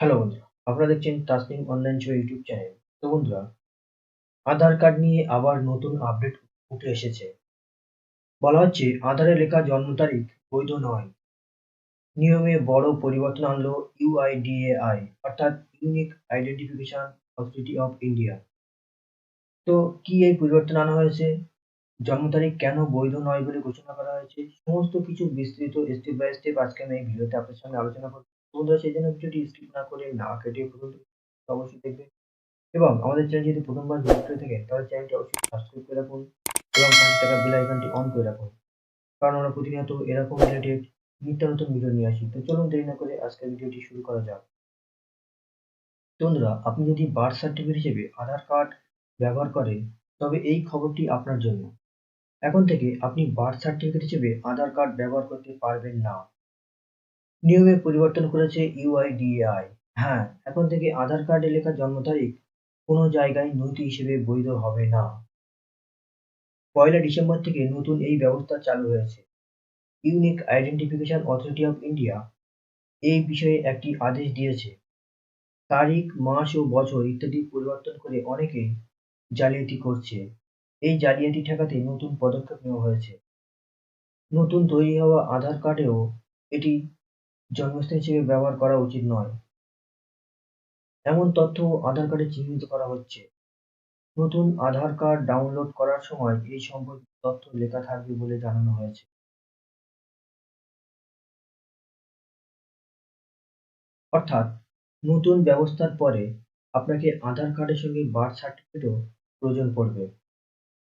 Hello বন্ধুরা, আপনারা দেখছেন Tasnim online show YouTube channel তো বন্ধুরা, আধার কার্ড নিয়ে আবার নতুন আপডেট উঠে এসেছে। বলা হচ্ছে, আধারে লেখা জন্ম তারিখ বৈধ নয়। নিয়মে বড় পরিবর্তন আনলো ইউআইডিএআই অর্থাৎ unique identification authority of India তো কি এই পরিবর্তন আনা হয়েছে? জন্ম তারিখ কেন বৈধ নয় বলে ঘোষণা করা হয়েছে? সমস্ত কিছু বিস্তৃত স্টেপ বাই স্টেপ আজকে আমি এই ভিডিওতে আপনার সঙ্গে আলোচনা করব। বন্ধুরা, সেই জন্য ভিডিওটি স্কিপ না করে না কেটে থেকে অবশ্যই দেখবে এবং আমাদের চ্যানেল যদি প্রথমবার ভিজিট করে থাকেন, তাহলে চ্যানেলটি অবশ্যই সাবস্ক্রাইব করে রাখুন এবং পাশে থাকা বেল আইকনটি অন করে রাখুন। কারণ আমরা প্রতিনিয়ত এরকম রিলেটেড নিত্য নতুন ভিডিও নিয়ে আসি। তো চলুন দেরি না করে আজকের ভিডিওটি শুরু করা যাক। বন্ধুরা, আপনি যদি বার্থ সার্টিফিকেট হিসেবে আধার কার্ড ব্যবহার করেন, তবে এই খবরটি আপনার জন্য। এখন থেকে আপনি বার্থ সার্টিফিকেট হিসেবে আধার কার্ড ব্যবহার করতে পারবেন না। নিয়মে পরিবর্তন করেছে ইউআইডিএআই হ্যাঁ এখন থেকে আধার কার্ডে লেখা জন্ম তারিখ কোনো জায়গায় নথি হিসেবে বৈধ হবে না। পয়লা ডিসেম্বর থেকে নতুন এই ব্যবস্থা চালু হয়েছে। Unique identification authority of India এই বিষয়ে একটি আদেশ দিয়েছে। তারিখ, মাস ও বছর ইত্যাদি পরিবর্তন করে অনেকেই জালিয়াতি করছে। এই জালিয়াতি ঠেকাতে নতুন পদক্ষেপ নেওয়া হয়েছে। নতুন তৈরি হওয়া আধার কার্ডেও এটি জন্মস্থান হিসেবে ব্যবহার করা উচিত নয়। এমন তথ্য আধার কার্ডে চিহ্নিত করা হচ্ছে। নতুন আধার কার্ড ডাউনলোড করার সময় এই সম্পর্কিত তথ্য লেখা থাকবে বলে জানানো হয়েছে। অর্থাৎ নতুন ব্যবস্থার পরে আপনাকে আধার কার্ডের সঙ্গে বার্থ সার্টিফিকেটও প্রয়োজন পড়বে।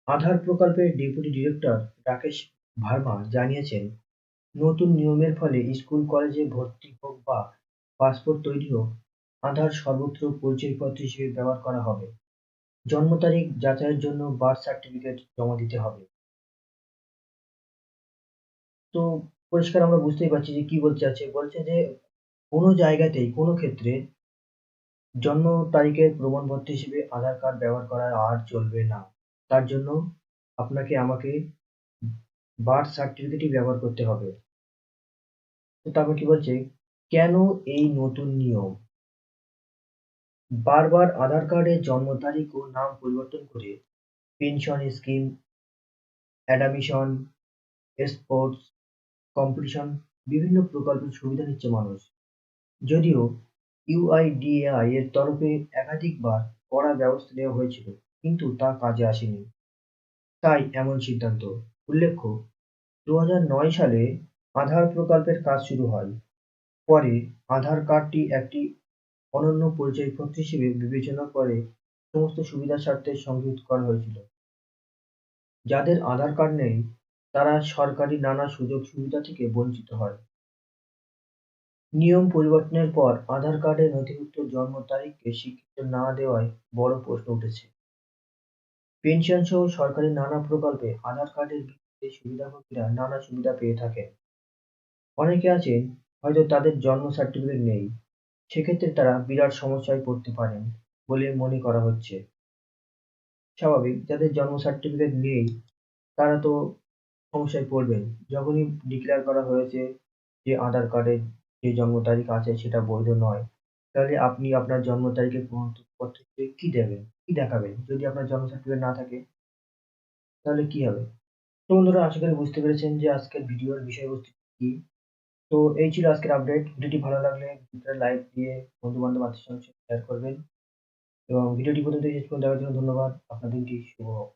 আধার প্রকল্পের ডেপুটি ডিরেক্টর রাকেশ ভার্মা জানিয়েছেন নতুন নিয়মের ফলে স্কুল, কলেজে ভর্তি হোক বা পাসপোর্ট তৈরি হোক, আধার সর্বত্র পরিচয়পত্র হিসেবে ব্যবহার করা হবে। জন্ম তারিখ যাচাইয়ের জন্য বার্থ সার্টিফিকেট জমা দিতে হবে। তো পরিষ্কার আমরা বুঝতেই পারছি যে কি বলতে চাচ্ছে। বলছে যে কোনো জায়গাতেই, কোনো ক্ষেত্রে জন্ম তারিখের প্রমাণপত্র হিসেবে আধার কার্ড ব্যবহার করা আর চলবে না। তার জন্য আপনাকে আমাকে বার্থ সার্টিফিকেটই ব্যবহার করতে হবে। তারপর কি বলছে? কেন এই নতুন নিয়ম? বারবার আধার কার্ডের জন্ম তারিখ ও নাম পরিবর্তন করে pension scheme, admission, sports, competition বিভিন্ন প্রকল্পের সুবিধা নিচ্ছে মানুষ। যদিও ইউআইডিএআই এর তরফে একাধিকবার কড়া ব্যবস্থা নেওয়া হয়েছিল, কিন্তু তা কাজে আসেনি। তাই এমন সিদ্ধান্ত। উল্লেখ্য দু সালে আধার প্রকল্পের কাজ শুরু হয়। পরে আধার কার্ডটি একটি অনন্য পরিচয়পত্র হিসেবে বিবেচনা করে সমস্ত সুবিধার স্বার্থে সংযুক্ত করা হয়েছিল। যাদের আধার কার্ড নেই, তারা সরকারি নানা সুযোগ সুবিধা থেকে বঞ্চিত হয়। নিয়ম পরিবর্তনের পর আধার কার্ডে নথিভুক্ত জন্ম তারিখকে স্বীকৃতি না দেওয়ায় বড় প্রশ্ন উঠেছে। পেনশন সহ সরকারি নানা প্রকল্পে আধার কার্ডের সুবিধাভোগীরা নানা সুবিধা পেয়ে থাকেন। অনেকে আছেন হয়তো তাদের জন্ম সার্টিফিকেট নেই। সেক্ষেত্রে তারা বিরাট সমস্যায় পড়তে পারেন বলে মনে করা হচ্ছে। স্বাভাবিক, যাদের জন্ম সার্টিফিকেট নেই, তারা তো সমস্যায় পড়বেন। যখনই ডিক্লেয়ার করা হয়েছে যে আধার কার্ডের যে জন্ম তারিখ আছে সেটা বৈধ নয়, তাহলে আপনি আপনার জন্ম তারিখের প্রমাণপত্র কি দেবেন? কি দেখাবেন? যদি আপনার জন্ম সার্টিফিকেট না থাকে, তাহলে কি হবে? তো বন্ধুরা, আশা করি বুঝতে পেরেছেন যে আজকের ভিডিওর বিষয়বস্তু কি। তো এই ছিল আজকের আপডেট ভিডিওটি ভালো লাগলে লাইক দিয়ে বন্ধু বান্ধব আত্মীয় সঙ্গে শেয়ার করবেন। এবং ভিডিওটি পর্যন্ত শেষ পর্যন্ত দেখার জন্য ধন্যবাদ। আপনার দিনটি শুভ হোক